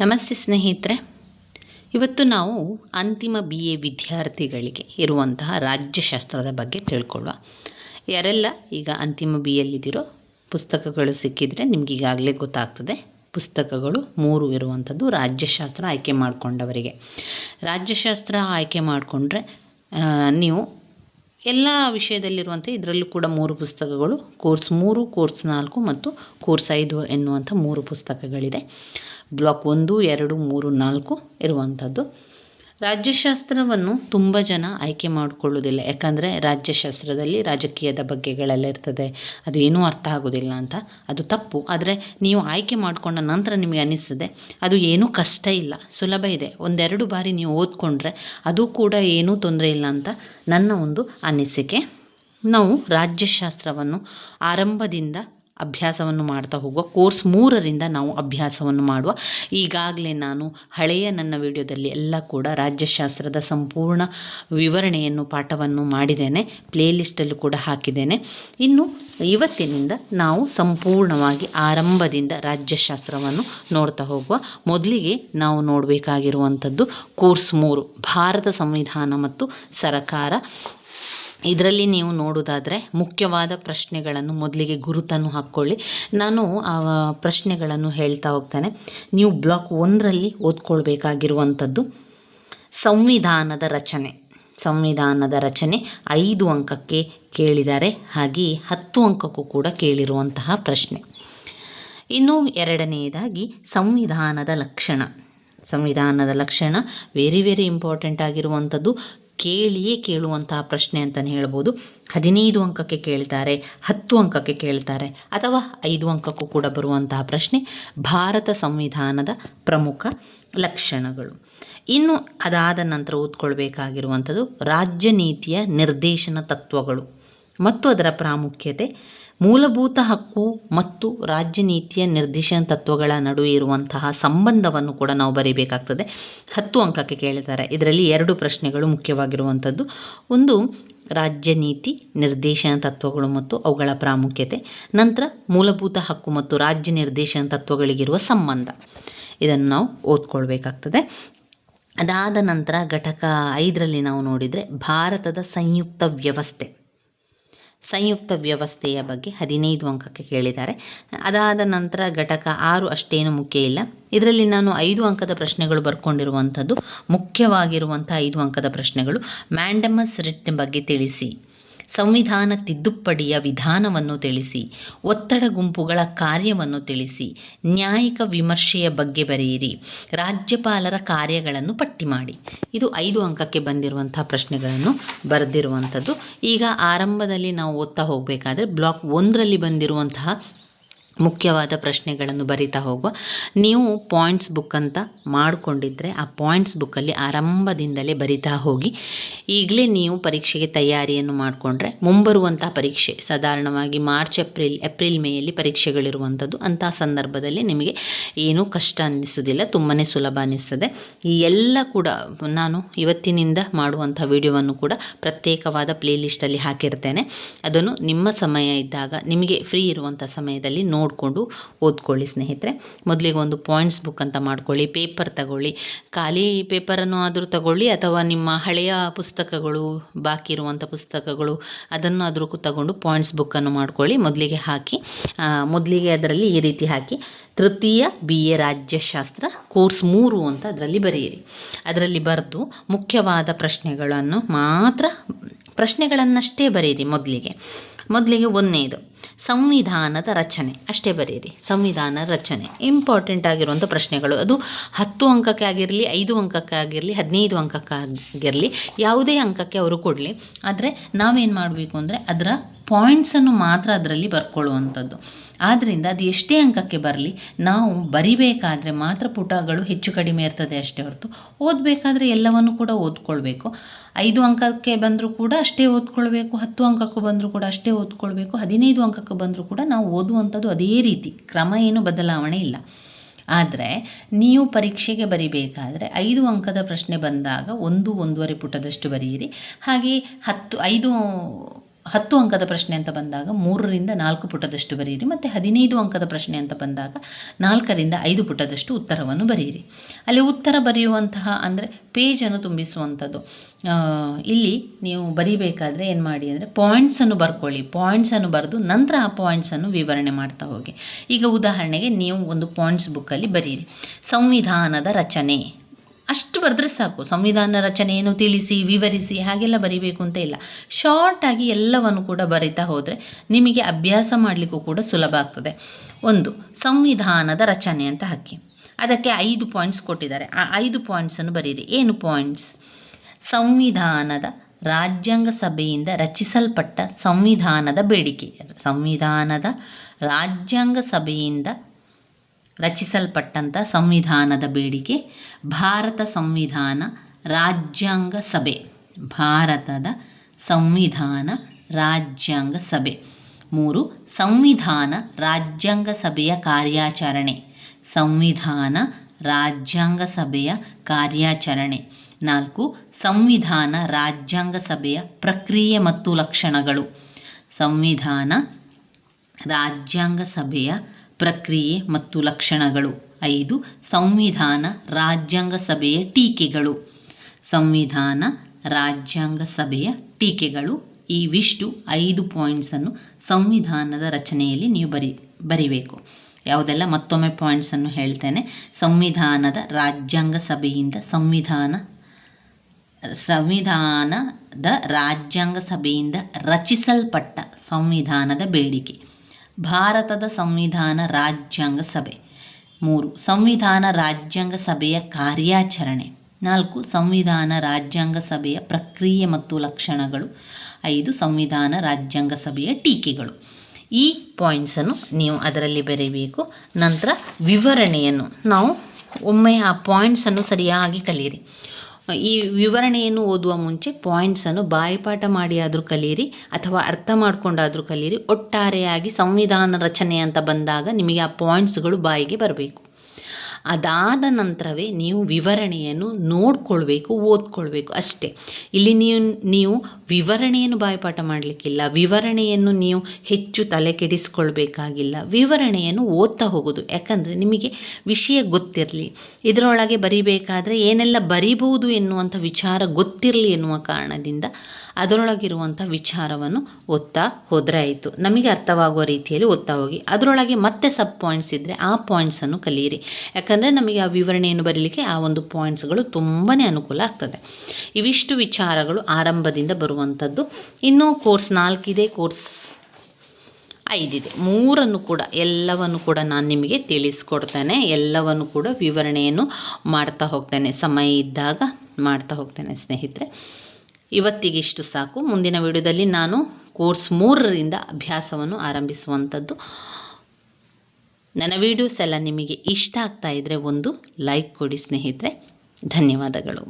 ನಮಸ್ತೆ ಸ್ನೇಹಿತರೆ. ಇವತ್ತು ನಾವು ಅಂತಿಮ ಬಿ ಎ ವಿದ್ಯಾರ್ಥಿಗಳಿಗೆ ಇರುವಂತಹ ರಾಜ್ಯಶಾಸ್ತ್ರದ ಬಗ್ಗೆ ತಿಳ್ಕೊಳ್ಳುವ. ಯಾರೆಲ್ಲ ಈಗ ಅಂತಿಮ ಬಿ ಎಲ್ಲಿದ್ದೀರೋ ಪುಸ್ತಕಗಳು ಸಿಕ್ಕಿದರೆ ನಿಮ್ಗೆ ಈಗಾಗಲೇ ಗೊತ್ತಾಗ್ತದೆ. ಪುಸ್ತಕಗಳು ಮೂರು ಇರುವಂಥದ್ದು ರಾಜ್ಯಶಾಸ್ತ್ರ ಆಯ್ಕೆ ಮಾಡಿಕೊಂಡವರಿಗೆ. ರಾಜ್ಯಶಾಸ್ತ್ರ ಆಯ್ಕೆ ಮಾಡಿಕೊಂಡ್ರೆ ನೀವು ಎಲ್ಲ ವಿಷಯದಲ್ಲಿರುವಂಥ ಇದರಲ್ಲೂ ಕೂಡ ಮೂರು ಪುಸ್ತಕಗಳು, ಕೋರ್ಸ್ ಮೂರು, ಕೋರ್ಸ್ ನಾಲ್ಕು ಮತ್ತು ಕೋರ್ಸ್ ಐದು ಎನ್ನುವಂಥ ಮೂರು ಪುಸ್ತಕಗಳಿದೆ. ಬ್ಲಾಕ್ ಒಂದು, ಎರಡು, ಮೂರು, ನಾಲ್ಕು ಇರುವಂಥದ್ದು. ರಾಜ್ಯಶಾಸ್ತ್ರವನ್ನು ತುಂಬ ಜನ ಆಯ್ಕೆ ಮಾಡಿಕೊಳ್ಳೋದಿಲ್ಲ ಯಾಕಂದರೆ ರಾಜ್ಯಶಾಸ್ತ್ರದಲ್ಲಿ ರಾಜಕೀಯದ ಬಗ್ಗೆಗಳೆಲ್ಲ ಇರ್ತದೆ. ಅದು ಏನೂ ಅರ್ಥ ಆಗೋದಿಲ್ಲ ಅಂತ. ಅದು ತಪ್ಪು. ಆದರೆ ನೀವು ಆಯ್ಕೆ ಮಾಡಿಕೊಂಡ ನಂತರ ನಿಮಗೆ ಅನಿಸ್ತದೆ, ಅದು ಏನೂ ಕಷ್ಟ ಇಲ್ಲ, ಸುಲಭ ಇದೆ. ಒಂದೆರಡು ಬಾರಿ ನೀವು ಓದ್ಕೊಂಡ್ರೆ ಅದು ಕೂಡ ಏನೂ ತೊಂದರೆ ಇಲ್ಲ ಅಂತ ನನ್ನ ಒಂದು ಅನಿಸಿಕೆ. ನಾವು ರಾಜ್ಯಶಾಸ್ತ್ರವನ್ನು ಆರಂಭದಿಂದ ಅಭ್ಯಾಸವನ್ನು ಮಾಡ್ತಾ ಹೋಗುವ ಕೋರ್ಸ್ ಮೂರರಿಂದ ನಾವು ಅಭ್ಯಾಸವನ್ನು ಮಾಡುವ. ಈಗಾಗಲೇ ನಾನು ಹಳೆಯ ನನ್ನ ವಿಡಿಯೋದಲ್ಲಿ ಎಲ್ಲ ಕೂಡ ರಾಜ್ಯಶಾಸ್ತ್ರದ ಸಂಪೂರ್ಣ ವಿವರಣೆಯನ್ನು, ಪಾಠವನ್ನು ಮಾಡಿದ್ದೇನೆ. ಪ್ಲೇಲಿಸ್ಟಲ್ಲೂ ಕೂಡ ಹಾಕಿದ್ದೇನೆ. ಇನ್ನು ಇವತ್ತಿನಿಂದ ನಾವು ಸಂಪೂರ್ಣವಾಗಿ ಆರಂಭದಿಂದ ರಾಜ್ಯಶಾಸ್ತ್ರವನ್ನು ನೋಡ್ತಾ ಹೋಗುವ. ಮೊದಲಿಗೆ ನಾವು ನೋಡಬೇಕಾಗಿರುವಂಥದ್ದು ಕೋರ್ಸ್ ಮೂರು, ಭಾರತ ಸಂವಿಧಾನ ಮತ್ತು ಸರಕಾರ. ಇದರಲ್ಲಿ ನೀವು ನೋಡೋದಾದರೆ ಮುಖ್ಯವಾದ ಪ್ರಶ್ನೆಗಳನ್ನು ಮೊದಲಿಗೆ ಗುರುತನ್ನು ಹಾಕ್ಕೊಳ್ಳಿ. ನಾನು ಆ ಪ್ರಶ್ನೆಗಳನ್ನು ಹೇಳ್ತಾ ಹೋಗ್ತೇನೆ. ನೀವು ಬ್ಲಾಕ್ ಒಂದರಲ್ಲಿ ಓದ್ಕೊಳ್ಬೇಕಾಗಿರುವಂಥದ್ದು ಸಂವಿಧಾನದ ರಚನೆ. ಸಂವಿಧಾನದ ರಚನೆ ಐದು ಅಂಕಕ್ಕೆ ಕೇಳಿದ್ದಾರೆ ಹಾಗೆಯೇ ಹತ್ತು ಅಂಕಕ್ಕೂ ಕೂಡ ಕೇಳಿರುವಂತಹ ಪ್ರಶ್ನೆ. ಇನ್ನು ಎರಡನೆಯದಾಗಿ ಸಂವಿಧಾನದ ಲಕ್ಷಣ. ಸಂವಿಧಾನದ ಲಕ್ಷಣ ವೆರಿ ವೆರಿ ಇಂಪಾರ್ಟೆಂಟ್ ಆಗಿರುವಂಥದ್ದು. ಕೇಳಿಯೇ ಕೇಳುವಂತಹ ಪ್ರಶ್ನೆ ಅಂತಲೇ ಹೇಳ್ಬೋದು. ಹದಿನೈದು ಅಂಕಕ್ಕೆ ಕೇಳ್ತಾರೆ, ಹತ್ತು ಅಂಕಕ್ಕೆ ಕೇಳ್ತಾರೆ ಅಥವಾ ಐದು ಅಂಕಕ್ಕೂ ಕೂಡ ಬರುವಂತಹ ಪ್ರಶ್ನೆ. ಭಾರತ ಸಂವಿಧಾನದ ಪ್ರಮುಖ ಲಕ್ಷಣಗಳು. ಇನ್ನು ಅದಾದ ನಂತರ ಓದ್ಕೊಳ್ಬೇಕಾಗಿರುವಂಥದ್ದು ರಾಜ್ಯ ನೀತಿಯ ನಿರ್ದೇಶನ ತತ್ವಗಳು. ಮತ್ತು ಅದರ ಪ್ರಾಮುಖ್ಯತೆ ಮೂಲಭೂತ ಹಕ್ಕು ಮತ್ತು ರಾಜ್ಯ ನೀತಿಯ ನಿರ್ದೇಶನ ತತ್ವಗಳ ನಡುವೆ ಇರುವಂತಹ ಸಂಬಂಧವನ್ನು ಕೂಡ ನಾವು ಬರೀಬೇಕಾಗ್ತದೆ. ಹತ್ತು ಅಂಕಕ್ಕೆ ಕೇಳಿದ್ದಾರೆ. ಇದರಲ್ಲಿ ಎರಡು ಪ್ರಶ್ನೆಗಳು ಮುಖ್ಯವಾಗಿರುವಂಥದ್ದು. ಒಂದು ರಾಜ್ಯ ನೀತಿ ನಿರ್ದೇಶನ ತತ್ವಗಳು ಮತ್ತು ಅವುಗಳ ಪ್ರಾಮುಖ್ಯತೆ. ನಂತರ, ಮೂಲಭೂತ ಹಕ್ಕು ಮತ್ತು ರಾಜ್ಯ ನಿರ್ದೇಶನ ತತ್ವಗಳಿಗಿರುವ ಸಂಬಂಧ. ಇದನ್ನು ನಾವು ಓದ್ಕೊಳ್ಬೇಕಾಗ್ತದೆ. ಅದಾದ ನಂತರ ಘಟಕ ಐದರಲ್ಲಿ ನಾವು ನೋಡಿದರೆ, ಭಾರತದ ಸಂಯುಕ್ತ ವ್ಯವಸ್ಥೆ. ಸಂಯುಕ್ತ ವ್ಯವಸ್ಥೆಯ ಬಗ್ಗೆ ಹದಿನೈದು ಅಂಕಕ್ಕೆ ಕೇಳಿದ್ದಾರೆ. ಅದಾದ ನಂತರ ಘಟಕ ಆರು ಅಷ್ಟೇನು ಮುಖ್ಯ ಇಲ್ಲ. ಇದರಲ್ಲಿ ನಾನು ಐದು ಅಂಕದ ಪ್ರಶ್ನೆಗಳು ಬರ್ಕೊಂಡಿರುವಂಥದ್ದು, ಮುಖ್ಯವಾಗಿರುವಂಥ ಐದು ಅಂಕದ ಪ್ರಶ್ನೆಗಳು ಮ್ಯಾಂಡಮಸ್ ರಿಟ್ ಬಗ್ಗೆ ತಿಳಿಸಿ. ಸಂವಿಧಾನ ತಿದ್ದುಪಡಿಯ ವಿಧಾನವನ್ನು ತಿಳಿಸಿ, ಒತ್ತಡ ಗುಂಪುಗಳ ಕಾರ್ಯವನ್ನು ತಿಳಿಸಿ, ನ್ಯಾಯಿಕ ವಿಮರ್ಶೆಯ ಬಗ್ಗೆ ಬರೆಯಿರಿ, ರಾಜ್ಯಪಾಲರ ಕಾರ್ಯಗಳನ್ನು ಪಟ್ಟಿ ಮಾಡಿ. ಇದು ಐದು ಅಂಕಕ್ಕೆ ಬಂದಿರುವಂಥ ಪ್ರಶ್ನೆಗಳನ್ನು ಬರೆದಿರುವಂಥದ್ದು. ಈಗ ಆರಂಭದಲ್ಲಿ ನಾವು ಓದ್ತಾ ಹೋಗಬೇಕಾದ್ರೆ ಬ್ಲಾಕ್ ಒಂದರಲ್ಲಿ ಬಂದಿರುವಂತಹ ಮುಖ್ಯವಾದ ಪ್ರಶ್ನೆಗಳನ್ನು ಬರಿತಾ ಹೋಗುವ. ನೀವು ಪಾಯಿಂಟ್ಸ್ ಬುಕ್ ಅಂತ ಮಾಡಿಕೊಂಡಿದ್ದರೆ ಆ ಪಾಯಿಂಟ್ಸ್ ಬುಕ್ಕಲ್ಲಿ ಆರಂಭದಿಂದಲೇ ಬರಿತಾ ಹೋಗಿ. ಈಗಲೇ ನೀವು ಪರೀಕ್ಷೆಗೆ ತಯಾರಿಯನ್ನು ಮಾಡಿಕೊಂಡ್ರೆ ಮುಂಬರುವಂತಹ ಪರೀಕ್ಷೆ, ಸಾಧಾರಣವಾಗಿ ಮಾರ್ಚ್ ಏಪ್ರಿಲ್ ಏಪ್ರಿಲ್ ಮೇಯಲ್ಲಿ ಪರೀಕ್ಷೆಗಳಿರುವಂಥದ್ದು ಅಂತಹ ಸಂದರ್ಭದಲ್ಲಿ ನಿಮಗೆ ಏನೂ ಕಷ್ಟ ಅನ್ನಿಸೋದಿಲ್ಲ ತುಂಬಾ ಸುಲಭ ಅನ್ನಿಸ್ತದೆ. ಈ ಎಲ್ಲ ಕೂಡ ನಾನು ಇವತ್ತಿನಿಂದ ಮಾಡುವಂಥ ವಿಡಿಯೋವನ್ನು ಕೂಡ ಪ್ರತ್ಯೇಕವಾದ ಪ್ಲೇಲಿಸ್ಟಲ್ಲಿ ಹಾಕಿರ್ತೇನೆ. ಅದನ್ನು ನಿಮ್ಮ ಸಮಯ ಇದ್ದಾಗ ನಿಮಗೆ ಫ್ರೀ ಇರುವಂಥ ಸಮಯದಲ್ಲಿ ನೋಡಿ ನೋಡಿಕೊಂಡು ಓದ್ಕೊಳ್ಳಿ ಸ್ನೇಹಿತರೆ. ಮೊದಲಿಗೆ ಒಂದು ಪಾಯಿಂಟ್ಸ್ ಬುಕ್ ಅಂತ ಮಾಡ್ಕೊಳ್ಳಿ ಪೇಪರ್ ತಗೊಳ್ಳಿ. ಖಾಲಿ ಪೇಪರನ್ನು ಆದರೂ ತಗೊಳ್ಳಿ, ಅಥವಾ ನಿಮ್ಮ ಹಳೆಯ ಪುಸ್ತಕಗಳು, ಬಾಕಿ ಇರುವಂಥ ಪುಸ್ತಕಗಳು ಅದನ್ನು ಆದರೂ ತಗೊಂಡು ಪಾಯಿಂಟ್ಸ್ ಬುಕ್ಕನ್ನು ಮಾಡ್ಕೊಳ್ಳಿ, ಮೊದಲಿಗೆ ಹಾಕಿ. ಮೊದಲಿಗೆ ಅದರಲ್ಲಿ ಈ ರೀತಿ ಹಾಕಿ. ತೃತೀಯ ಬಿ ಎ ರಾಜ್ಯಶಾಸ್ತ್ರ ಕೋರ್ಸ್ ಮೂರು ಅಂತ ಅದರಲ್ಲಿ ಬರೆಯಿರಿ. ಅದರಲ್ಲಿ ಬರೆದು ಮುಖ್ಯವಾದ ಪ್ರಶ್ನೆಗಳನ್ನು ಮಾತ್ರ, ಪ್ರಶ್ನೆಗಳನ್ನಷ್ಟೇ ಬರೆಯಿರಿ ಮೊದಲಿಗೆ. ಮೊದಲಿಗೆ ಒಂದನೇದು ಸಂವಿಧಾನದ ರಚನೆ. ಅಷ್ಟೇ ಬರೀರಿ. ಸಂವಿಧಾನ ರಚನೆ. ಇಂಪಾರ್ಟೆಂಟ್ ಆಗಿರುವಂಥ ಪ್ರಶ್ನೆಗಳು. ಅದು ಹತ್ತು ಅಂಕಕ್ಕೆ ಆಗಿರಲಿ, ಐದು ಅಂಕಕ್ಕೆ ಆಗಿರಲಿ, ಹದಿನೈದು ಅಂಕಕ್ಕಾಗಿರಲಿ ಯಾವುದೇ ಅಂಕಕ್ಕೆ ಅವರು ಕೊಡಲಿ. ಆದರೆ ನಾವೇನು ಮಾಡಬೇಕು ಅಂದರೆ ಅದರ ಪಾಯಿಂಟ್ಸನ್ನು ಮಾತ್ರ ಅದರಲ್ಲಿ ಬರ್ಕೊಳ್ಳುವಂಥದ್ದು. ಆದ್ದರಿಂದ ಅದು ಎಷ್ಟೇ ಅಂಕಕ್ಕೆ ಬರಲಿ, ನಾವು ಬರಿಬೇಕಾದ್ರೆ ಮಾತ್ರ ಪುಟಗಳು ಹೆಚ್ಚು ಕಡಿಮೆ ಇರ್ತದೆ ಅಷ್ಟೇ ಹೊರತು ಓದಬೇಕಾದ್ರೆ ಎಲ್ಲವನ್ನು ಕೂಡ ಓದ್ಕೊಳ್ಬೇಕು. ಐದು ಅಂಕಕ್ಕೆ ಬಂದರೂ ಕೂಡ ಅಷ್ಟೇ ಓದ್ಕೊಳ್ಬೇಕು, ಹತ್ತು ಅಂಕಕ್ಕೂ ಬಂದರೂ ಕೂಡ ಅಷ್ಟೇ ಓದ್ಕೊಳ್ಬೇಕು, ಹದಿನೈದು ಅಂಕಕ್ಕೆ ಬಂದರೂ ಕೂಡ ನಾವು ಓದುವಂಥದ್ದು ಅದೇ ರೀತಿ, ಕ್ರಮ ಏನು ಬದಲಾವಣೆ ಇಲ್ಲ. ಆದರೆ ನೀವು ಪರೀಕ್ಷೆಗೆ ಬರಿಬೇಕಾದರೆ ಐದು ಅಂಕದ ಪ್ರಶ್ನೆ ಬಂದಾಗ ಒಂದು ಒಂದೂವರೆ ಪುಟದಷ್ಟು ಬರೆಯಿರಿ. ಹಾಗೆ ಹತ್ತು, ಐದು ಹತ್ತು ಅಂಕದ ಪ್ರಶ್ನೆ ಅಂತ ಬಂದಾಗ ಮೂರರಿಂದ ನಾಲ್ಕು ಪುಟದಷ್ಟು ಬರೆಯಿರಿ ಮತ್ತು ಹದಿನೈದು ಅಂಕದ ಪ್ರಶ್ನೆ ಅಂತ ಬಂದಾಗ ನಾಲ್ಕರಿಂದ ಐದು ಪುಟದಷ್ಟು ಉತ್ತರವನ್ನು ಬರೆಯಿರಿ ಅಲ್ಲಿ ಉತ್ತರ ಬರೆಯುವಂತಹ ಅಂದರೆ ಪೇಜನ್ನು ತುಂಬಿಸುವಂಥದ್ದು. ಇಲ್ಲಿ ನೀವು ಬರಿಬೇಕಾದ್ರೆ ಏನು ಮಾಡಿ ಅಂದರೆ ಪಾಯಿಂಟ್ಸನ್ನು ಬರ್ಕೊಳ್ಳಿ. ಪಾಯಿಂಟ್ಸನ್ನು ಬರೆದು ನಂತರ ಆ ಪಾಯಿಂಟ್ಸನ್ನು ವಿವರಣೆ ಮಾಡ್ತಾ ಹೋಗಿ. ಈಗ ಉದಾಹರಣೆಗೆ ನೀವು ಒಂದು ಪಾಯಿಂಟ್ಸ್ ಬುಕ್ಕಲ್ಲಿ ಬರೀರಿ. ಸಂವಿಧಾನದ ರಚನೆ. ಅಷ್ಟು ಬರೆದ್ರೆ ಸಾಕು. ಸಂವಿಧಾನ ರಚನೆಯನ್ನು ತಿಳಿಸಿ, ವಿವರಿಸಿ, ಹಾಗೆಲ್ಲ ಬರಿಬೇಕು ಅಂತ ಇಲ್ಲ. ಶಾರ್ಟಾಗಿ ಎಲ್ಲವನ್ನು ಕೂಡ ಬರಿತಾ ಹೋದರೆ ನಿಮಗೆ ಅಭ್ಯಾಸ ಮಾಡಲಿಕ್ಕೂ ಕೂಡ ಸುಲಭ ಆಗ್ತದೆ. ಒಂದು, ಸಂವಿಧಾನದ ರಚನೆ ಅಂತ ಹಾಕಿ. ಅದಕ್ಕೆ ಐದು ಪಾಯಿಂಟ್ಸ್ ಕೊಟ್ಟಿದ್ದಾರೆ. ಆ ಐದು ಪಾಯಿಂಟ್ಸನ್ನು ಬರೀರಿ. ಏನು ಪಾಯಿಂಟ್ಸ್ ಸಂವಿಧಾನದ ರಾಜ್ಯಾಂಗ ಸಭೆಯಿಂದ ರಚಿಸಲ್ಪಟ್ಟ ಸಂವಿಧಾನದ ಬೇಡಿಕೆ. ಸಂವಿಧಾನದ ರಾಜ್ಯಾಂಗ ಸಭೆಯಿಂದ ರಚಿಸಲ್ಪಟ್ಟಂಥ ಸಂವಿಧಾನದ ಬೇಡಿಕೆ, ಭಾರತ ಸಂವಿಧಾನ ರಾಜ್ಯಾಂಗ ಸಭೆ, ಭಾರತದ ಸಂವಿಧಾನ ರಾಜ್ಯಾಂಗ ಸಭೆ. ಮೂರು, ಸಂವಿಧಾನ ರಾಜ್ಯಾಂಗ ಸಭೆಯ ಕಾರ್ಯಾಚರಣೆ. ಸಂವಿಧಾನ ರಾಜ್ಯಾಂಗ ಸಭೆಯ ಕಾರ್ಯಾಚರಣೆ. ನಾಲ್ಕು, ಸಂವಿಧಾನ ರಾಜ್ಯಾಂಗ ಸಭೆಯ ಪ್ರಕ್ರಿಯೆ ಮತ್ತು ಲಕ್ಷಣಗಳು. ಸಂವಿಧಾನ ರಾಜ್ಯಾಂಗ ಸಭೆಯ ಪ್ರಕ್ರಿಯೆ ಮತ್ತು ಲಕ್ಷಣಗಳು. ಐದು, ಸಂವಿಧಾನ ರಾಜ್ಯಾಂಗ ಸಭೆಯ ಟೀಕೆಗಳು. ಸಂವಿಧಾನ ರಾಜ್ಯಾಂಗ ಸಭೆಯ ಟೀಕೆಗಳು. ಇವಿಷ್ಟು ಐದು ಪಾಯಿಂಟ್ಸನ್ನು ಸಂವಿಧಾನದ ರಚನೆಯಲ್ಲಿ ನೀವು ಬರಿ, ಬರಿಬೇಕು. ಯಾವುದೆಲ್ಲ? ಮತ್ತೊಮ್ಮೆ ಪಾಯಿಂಟ್ಸನ್ನು ಹೇಳ್ತೇನೆ. ಸಂವಿಧಾನದ ರಾಜ್ಯಾಂಗ ಸಭೆಯಿಂದ ಸಂವಿಧಾನ, ಸಂವಿಧಾನದ ರಾಜ್ಯಾಂಗ ಸಭೆಯಿಂದ ರಚಿಸಲ್ಪಟ್ಟ ಸಂವಿಧಾನದ ಬೇಡಿಕೆ. ಭಾರತದ ಸಂವಿಧಾನ ರಾಜ್ಯಾಂಗ ಸಭೆ. ಮೂರು, ಸಂವಿಧಾನ ರಾಜ್ಯಾಂಗ ಸಭೆಯ ಕಾರ್ಯಾಚರಣೆ. ನಾಲ್ಕು, ಸಂವಿಧಾನ ರಾಜ್ಯಾಂಗ ಸಭೆಯ ಪ್ರಕ್ರಿಯೆ ಮತ್ತು ಲಕ್ಷಣಗಳು. ಐದು, ಸಂವಿಧಾನ ರಾಜ್ಯಾಂಗ ಸಭೆಯ ಟೀಕೆಗಳು. ಈ ಪಾಯಿಂಟ್ಸನ್ನು ನೀವು ಅದರಲ್ಲಿ ಬರೀಬೇಕು. ನಂತರ ವಿವರಣೆಯನ್ನು. ನಾವು ಒಮ್ಮೆ ಆ ಪಾಯಿಂಟ್ಸನ್ನು ಸರಿಯಾಗಿ ಕಲಿಯಿರಿ. ಈ ವಿವರಣೆಯನ್ನು ಓದುವ ಮುಂಚೆ ಪಾಯಿಂಟ್ಸನ್ನು ಬಾಯಿಪಾಠ ಮಾಡಿ ಆದರೂ ಕಲಿಯಿರಿ ಅಥವಾ ಅರ್ಥ ಮಾಡಿಕೊಂಡಾದರೂ ಕಲಿಯಿರಿ ಒಟ್ಟಾರೆಯಾಗಿ ಸಂವಿಧಾನ ರಚನೆ ಅಂತ ಬಂದಾಗ ನಿಮಗೆ ಆ ಪಾಯಿಂಟ್ಸ್ಗಳು ಬಾಯಿಗೆ ಬರಬೇಕು. ಅದಾದ ನಂತರವೇ ನೀವು ವಿವರಣೆಯನ್ನು ನೋಡ್ಕೊಳ್ಬೇಕು, ಓದ್ಕೊಳ್ಬೇಕು. ಅಷ್ಟೇ. ಇಲ್ಲಿ ನೀವು ನೀವು ವಿವರಣೆಯನ್ನು ಬಾಯಿಪಾಠ ಮಾಡಲಿಕ್ಕಿಲ್ಲ. ವಿವರಣೆಯನ್ನು ನೀವು ಹೆಚ್ಚು ತಲೆ ಕೆಡಿಸ್ಕೊಳ್ಬೇಕಾಗಿಲ್ಲ ವಿವರಣೆಯನ್ನು ಓದ್ತಾ ಹೋಗೋದು. ಯಾಕಂದರೆ ನಿಮಗೆ ವಿಷಯ ಗೊತ್ತಿರಲಿ. ಇದರೊಳಗೆ ಬರಿಬೇಕಾದ್ರೆ ಏನೆಲ್ಲ ಬರಿಬಹುದು ಎನ್ನುವಂಥ ವಿಚಾರ ಗೊತ್ತಿರಲಿ ಎನ್ನುವ ಕಾರಣದಿಂದ ಅದರೊಳಗಿರುವಂಥ ವಿಚಾರವನ್ನು ಓದ್ತಾ ಹೋದರೆ ಆಯಿತು ನಮಗೆ ಅರ್ಥವಾಗುವ ರೀತಿಯಲ್ಲಿ ಓದ್ತಾ ಹೋಗಿ. ಅದರೊಳಗೆ ಮತ್ತೆ ಸಬ್ ಪಾಯಿಂಟ್ಸ್ ಇದ್ದರೆ ಆ ಪಾಯಿಂಟ್ಸನ್ನು ಕಲಿಯಿರಿ. ಯಾಕಂದರೆ ನಮಗೆ ಆ ವಿವರಣೆಯನ್ನು ಬರೀಲಿಕ್ಕೆ ಆ ಒಂದು ಪಾಯಿಂಟ್ಸ್ಗಳು ತುಂಬಾ ಅನುಕೂಲ ಆಗ್ತದೆ. ಇವಿಷ್ಟು ವಿಚಾರಗಳು ಆರಂಭದಿಂದ ಬರುವಂಥದ್ದು ಇನ್ನೂ ಕೋರ್ಸ್ ನಾಲ್ಕಿದೆ ಕೋರ್ಸ್ ಐದಿದೆ. ಮೂರನ್ನು ಕೂಡ, ಎಲ್ಲವನ್ನು ಕೂಡ ನಾನು ನಿಮಗೆ ತಿಳಿಸ್ಕೊಡ್ತೇನೆ. ಎಲ್ಲವನ್ನು ಕೂಡ ವಿವರಣೆಯನ್ನು ಮಾಡ್ತಾ ಹೋಗ್ತೇನೆ. ಸಮಯ ಇದ್ದಾಗ ಮಾಡ್ತಾ ಹೋಗ್ತೇನೆ ಸ್ನೇಹಿತರೆ. ಇವತ್ತಿಗಿಷ್ಟು ಸಾಕು. ಮುಂದಿನ ವಿಡಿಯೋದಲ್ಲಿ ನಾನು ಕೋರ್ಸ್ ಮೂರರಿಂದ ಅಭ್ಯಾಸವನ್ನು ಆರಂಭಿಸುವಂಥದ್ದು ನನ್ನ ವೀಡಿಯೋಸ್ ಎಲ್ಲ ನಿಮಗೆ ಇಷ್ಟ ಆಗ್ತಾ ಇದ್ದರೆ ಒಂದು ಲೈಕ್ ಕೊಡಿ ಸ್ನೇಹಿತರೆ. ಧನ್ಯವಾದಗಳು.